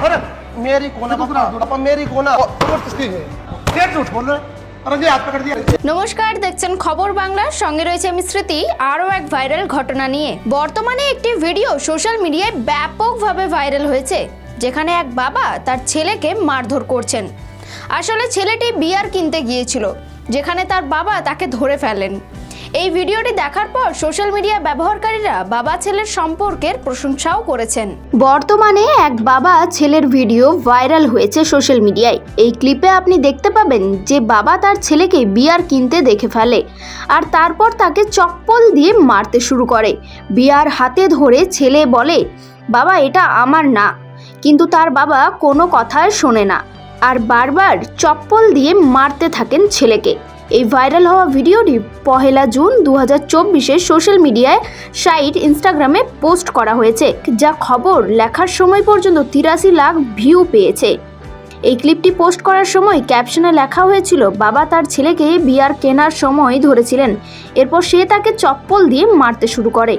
अरे मेरी कोना पापा पापा मेरी कोना फिर झूठ बोल रहे अरे जी हाथ पकड़ दिया নমস্কার দেখছেন খবর বাংলার সঙ্গে রয়েছে আমি স্মৃতি আরও এক ভাইরাল ঘটনা নিয়ে বর্তমানে একটি ভিডিও সোশ্যাল মিডিয়ায় ব্যাপকভাবে ভাইরাল হয়েছে যেখানে এক বাবা তার ছেলেকে মারধর করছেন আসলে ছেলেটি বিয়ার কিনতে গিয়েছিল যেখানে তার বাবা তাকে ধরে ফেলেন এই ভিডিওটি দেখার পর সোশ্যাল মিডিয়া ব্যবহারকারীরা বাবা ছেলের সম্পর্কের প্রশংসাও করেছেন। বর্তমানে এক বাবা ছেলের ভিডিও ভাইরাল হয়েছে সোশ্যাল মিডিয়ায়। এই ক্লিপে আপনি দেখতে পাবেন যে বাবা তার ছেলেকে বিয়ার কিনতে দেখে ফেলে আর তারপর তাকে চপ্পল দিয়ে মারতে শুরু করে। বিয়ার হাতে ধরে ছেলে বলে, বাবা, এটা আমার না। কিন্তু তার বাবা কোনো কথায় শোনে না আর বারবার চপ্পল দিয়ে মারতে থাকেন ছেলেকে। এই ভাইরাল হওয়া ভিডিওটি পহেলা জুন দু হাজার চব্বিশে সোশ্যাল মিডিয়ায় সাইট ইনস্টাগ্রামে পোস্ট করা হয়েছে, যা খবর লেখার সময় পর্যন্ত তিরাশি লাখ ভিউ পেয়েছে। এই ক্লিপটি পোস্ট করার সময় ক্যাপশনে লেখা হয়েছিল, বাবা তার ছেলেকে বিয়ার কেনার সময় ধরেছিলেন। এরপর সে তাকে চপ্পল দিয়ে মারতে শুরু করে।